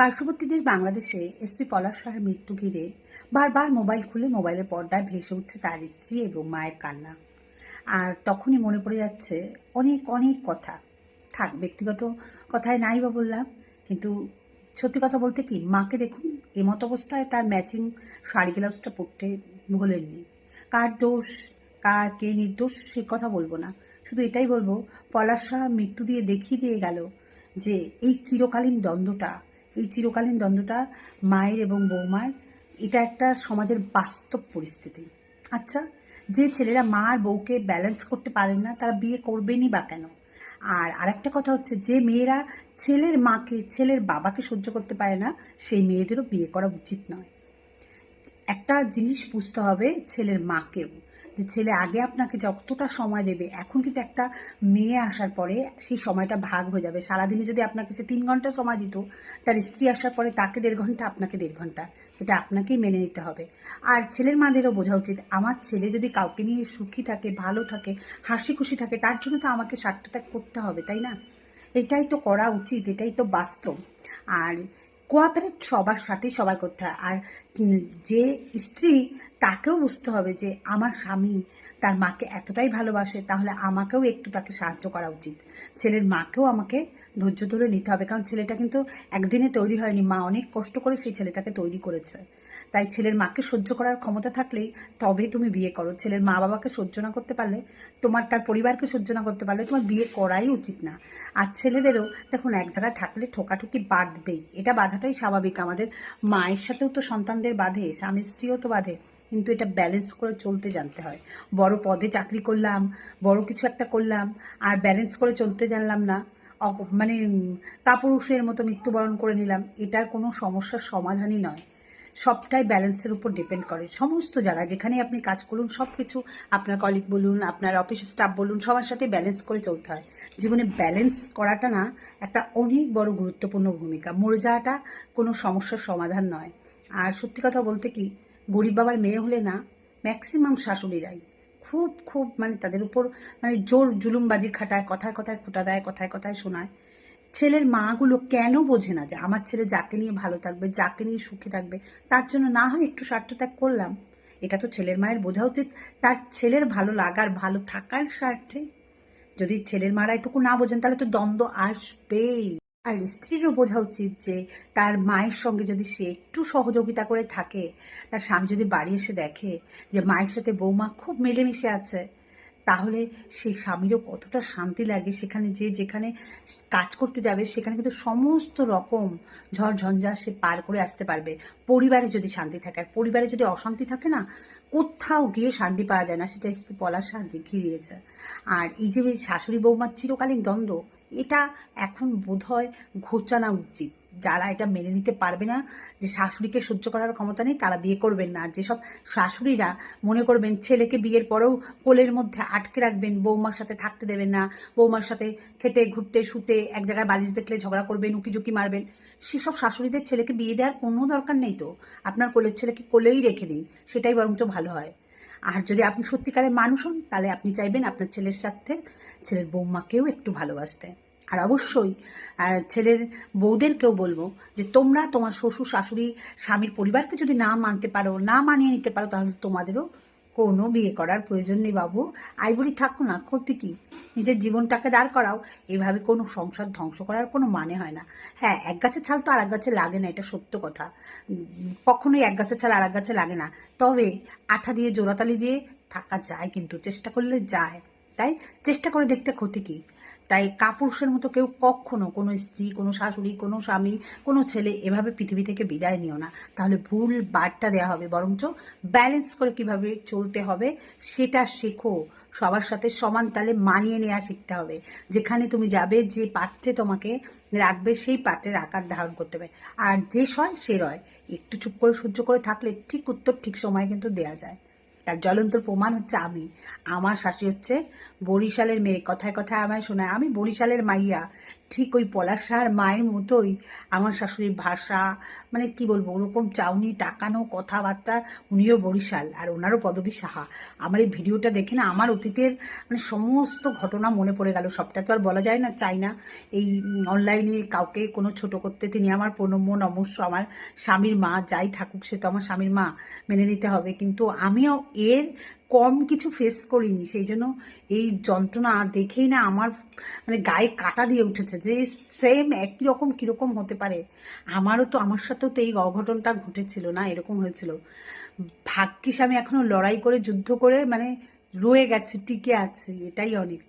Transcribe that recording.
পার্শ্ববর্তীদের বাংলাদেশে এসপি পলাশ শাহের মৃত্যু ঘিরে বারবার মোবাইল খুলে মোবাইলের পর্দায় ভেসে উঠছে তার স্ত্রী এবং মায়ের কান্না। আর তখনই মনে পড়ে যাচ্ছে অনেক অনেক কথা। থাক, ব্যক্তিগত কথায় নাই বা বললাম, কিন্তু সত্যি কথা বলতে কি, মাকে দেখুন, এমত অবস্থায় তার ম্যাচিং শাড়ি ব্লাউজটা পরতে ভোলেননি। কার দোষ, কার কে নির্দোষ, সে কথা বলব না। শুধু এটাই বলব, পলাশ মৃত্যু দিয়ে দেখিয়ে দিয়ে গেল যে এই চিরকালীন দ্বন্দ্বটা এই চিরকালীন দ্বন্দ্বটা মায়ের এবং বৌমার, এটা একটা সমাজের বাস্তব পরিস্থিতি। আচ্ছা যে ছেলেরা মা আর বউকে ব্যালেন্স করতে পারেন না, তারা বিয়ে করবেনই বা কেন? আর আরেকটা কথা হচ্ছে, যে মেয়েরা ছেলের মাকে, ছেলের বাবাকে সহ্য করতে পারে না, সেই মেয়েদেরও বিয়ে করা উচিত নয়। একটা জিনিস বুঝতে হবে ছেলের মাকেও, যে ছেলে আগে আপনাকে যতটা সময় দেবে, এখন কিন্তু একটা মেয়ে আসার পরে সেই সময়টা ভাগ হয়ে যাবে। সারাদিনে যদি আপনাকে সে তিন ঘণ্টা সময় দিত, তার স্ত্রী আসার পরে তাকে দেড় ঘণ্টা, আপনাকে দেড় ঘণ্টা। এটা আপনাকেই মেনে নিতে হবে। আর ছেলের মাদেরও বোঝা উচিত, আমার ছেলে যদি কাউকে নিয়ে সুখী থাকে, ভালো থাকে হাসি খুশি থাকে, তার জন্য তো আমাকে স্বার্থত্যাগ করতে হবে, তাই না? এটাই তো করা উচিত, এটাই তো বাস্তব। আর কোয়াপারেট সবার সাথেই সবার করতে হয়। আর যে স্ত্রী, তাকেও বুঝতে হবে যে আমার স্বামী তার মাকে এতটাই ভালোবাসে, তাহলে আমাকেও একটু তাকে সাহায্য করা উচিত। ছেলের মাকেও আমাকে ধৈর্য ধরে নিতে হবে। কারণ ছেলেটা কিন্তু একদিনে তৈরি হয়নি। মা অনেক কষ্ট করে সেই ছেলেটাকে তৈরি করেছে। তাই ছেলের মাকে সহ্য করার ক্ষমতা থাকলেই তবেই তুমি বিয়ে করো। ছেলের মা বাবাকে সহ্য না করতে পারলে, তোমার তার পরিবারকে সহ্য না করতে পারলে তোমার বিয়ে করাই উচিত না। আর ছেলেদেরও দেখুন, এক জায়গায় থাকলে ঠোকাঠুকি বাঁধবেই। এটা বাধাটাই স্বাভাবিক। আমাদের মায়ের সাথেও তো সন্তানদের বাঁধে, স্বামী স্ত্রীও তো বাঁধে। কিন্তু এটা ব্যালেন্স করে চলতে জানতে হয়। বড় পদে চাকরি করলাম, বড় কিছু একটা করলাম, আর ব্যালেন্স করে চলতে জানলাম না। মানে কাপুরুষের মতো মৃত্যুবরণ করে নিলাম। এটার কোনো সমস্যার সমাধানই নয়। সবটাই ব্যালেন্সের উপর ডিপেন্ড করে। সমস্ত জায়গায় যেখানে আপনি কাজ করুন সব কিছু আপনার কলিগ বলুন, আপনার অফিস স্টাফ বলুন, সবার সাথে ব্যালেন্স করে চলতে হয়। জীবনে ব্যালেন্স করাটা না, একটা অনেক বড় গুরুত্বপূর্ণ ভূমিকা। মরে যাওয়াটা কোনো সমস্যার সমাধান নয়। আর সত্যি কথা বলতে কি, গরিব বাবার মেয়ে হলে না ম্যাক্সিমাম শাশুড়িরাই খুব খুব মানে তাদের উপর মানে জোর জুলুমবাজি খাটায়, কথায় কথায় খোটা দেয়, কথায় কথায় শোনায়। ছেলের মাগুলো কেন বোঝে না যে আমার ছেলে যাকে নিয়ে ভালো থাকবে, যাকে নিয়ে সুখে থাকবে, তার জন্য না হয় একটু স্বার্থত্যাগ করলাম? এটা তো ছেলের মায়ের বোঝা উচিত। তার ছেলের ভালো লাগার, ভালো থাকার স্বার্থে। যদি ছেলের মারা এটুকু না বোঝেন, তাহলে তো দ্বন্দ্ব আসবেই। আর স্ত্রীরও বোঝা উচিত যে তার মায়ের সঙ্গে যদি সে একটু সহযোগিতা করে থাকে, তার স্বামী যদি বাড়ি এসে দেখে যে মায়ের সাথে বৌমা খুব মিলেমিশে আছে, তাহলে সেই স্বামীরও কতটা শান্তি লাগে সেখানে যে যেখানে কাজ করতে যাবে, সেখানে কিন্তু সমস্ত রকম ঝড় ঝঞ্ঝা সে পার করে আসতে পারবে। পরিবারে যদি শান্তি থাকে, আর পরিবারে যদি অশান্তি থাকে না, কোথাও গিয়ে শান্তি পাওয়া যায় না, সেটা শাহ দেখিয়ে দিয়েছে আর এই যে শাশুড়ি বৌমার চিরকালীন দ্বন্দ্ব এটা এখন বোধহয় ঘোচানো উচিত। যারা এটা মেনে নিতে পারবে না, যে শাশুড়িকে সহ্য করার ক্ষমতা নেই, তারা বিয়ে করবেন না। যেসব শাশুড়িরা মনে করবেন ছেলেকে বিয়ের পরেও কোলের মধ্যে আটকে রাখবেন, বৌমার সাথে থাকতে দেবেন না, বৌমার সাথে খেতে, ঘুরতে, শুতে, এক জায়গায় বালিশ দেখলে ঝগড়া করবেন, উকিঝুঁকি মারবেন, সেসব শাশুড়িদের ছেলেকে বিয়ে দেওয়ার কোনো দরকার নেই তো? আপনার কোলের ছেলেকে কোলেই রেখে দিন, সেটাই বরঞ্চ ভালো হয়। আর যদি আপনি সত্যিকারের মানুষ হন, তাহলে আপনি চাইবেন আপনার ছেলের সাথে ছেলের বৌমাকেও একটু ভালোবাসতে। আর অবশ্যই ছেলের বউদেরকেও বলব যে তোমরা তোমার শ্বশুর, শাশুড়ি, স্বামীর পরিবারকে যদি না মানতে পারো, না মানিয়ে নিতে পারো, তাহলে তোমাদেরও কোনো বিয়ে করার প্রয়োজন নেই বাবু। আইবুড়ি থাকো না ক্ষতি কি? নিজের জীবনটাকে দাঁড় করাও, এভাবে কোনো সংসার ধ্বংস করার কোনো মানে হয় না। হ্যাঁ এক গাছের ছাল তো আর এক গাছে লাগে না, এটা সত্য কথা। কখনোই এক গাছের ছাল আর এক গাছে লাগে না। তবে আঠা দিয়ে, জোড়াতালি দিয়ে থাকা যায় কিন্তু, চেষ্টা করলে যায়। তাই চেষ্টা করে দেখতে ক্ষতি কি? তাই কাপুরুষের মতো কেউ কখনো কোনো স্ত্রী, কোনো শাশুড়ি, কোনো স্বামী, কোনো ছেলে এভাবে পৃথিবী থেকে বিদায় নিও না। তাহলে ভুল বার্তা দেওয়া হবে, বরঞ্চ ব্যালেন্স করে কীভাবে চলতে হবে সেটা শেখো। সবার সাথে সমান তালে মানিয়ে নেওয়া শিখতে হবে। যেখানে তুমি যাবে, যে পাত্রে তোমাকে রাখবে, সেই পাত্রের আকার ধারণ করতে হবে। আর যে সয়, সে রয়। একটু চুপ করে সহ্য করে থাকলে ঠিক উত্তর ঠিক সময়ে কিন্তু দেয়া যায়। তার জ্বলন্ত প্রমাণ হচ্ছে আমি। আমার শাশুড়ি হচ্ছে বরিশালের মেয়ে। কথায় কথায় আমায় শোনায়, আমি বরিশালের মাইয়া। ঠিক ওই পলাশ সাহার মায়ের মতোই আমার শাশুড়ির ভাষা মানে কি বলব, ওরকম চাউনি, টাকানো কথাবার্তা, উনিও বরিশাল আর ওনারও পদবী সাহা। আমার এই ভিডিওটা দেখে না আমার অতীতের মানে সমস্ত ঘটনা মনে পড়ে গেল। সবটা তো আর বলা যায় না, চাই না। এই অনলাইনে কাউকে কোনো ছোট করতে তিনি আমার প্রণম্য, নমস্য, আমার স্বামীর মা যাই থাকুক, সে তো আমার স্বামীর মা মেনে নিতে হবে। কিন্তু আমিও এর কম কিছু ফেস করিনি, সেই জন্য এই যন্ত্রণা দেখেই না আমার মানে গায়ে কাটা দিয়ে উঠেছে যে সেম একই রকম কীরকম হতে পারে। আমারও তো, আমার সাথেও তো এই অঘটনটা ঘটেছিল না, এরকম হয়েছিল। ভাগ্যিস আমি এখনও লড়াই করে, যুদ্ধ করে মানে রয়ে গেছে, টিকে আছে, এটাই অনেক।